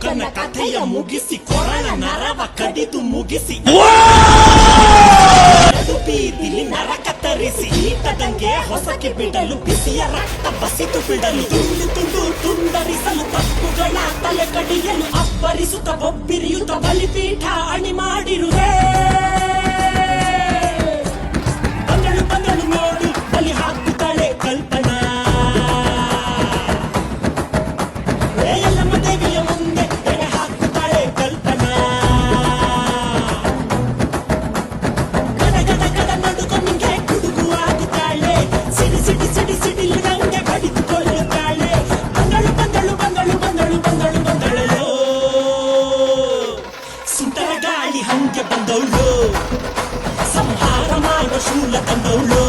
ಕಥೆಯ ಮುಗಿಸಿ ಕೊರಳ ನರವ ಕಡಿದು ಮುಗಿಸಿ ಬೀದಿಲಿ ನರ ಕತ್ತರಿಸಿ ಈಟದಂಗೆ ಹೊಸಕಿ ಬಿಡಲು ಬಿಸಿಯ ರಕ್ತ ಬಸಿದು ಬಿಡಲು ತುಂಡು ತುಂಡು ತುಂಡರಿಸಲು ತಪ್ಪುಗಳ ತಲೆ ಕಡಿಯಲು ಅಬ್ಬರಿಸುತ್ತ ಬೊಬ್ಬಿರಿಯುತ್ತ ಬಲಿಪೀಠ ಅಣಿ ಮಾಡಿರುವೆ ಗಾಳಿ ಹಂಗೆ ಬಂದವಳು. ಸಂಹಾರ ಮಾಡೋ ಶೂಲ ತಂದವಳು.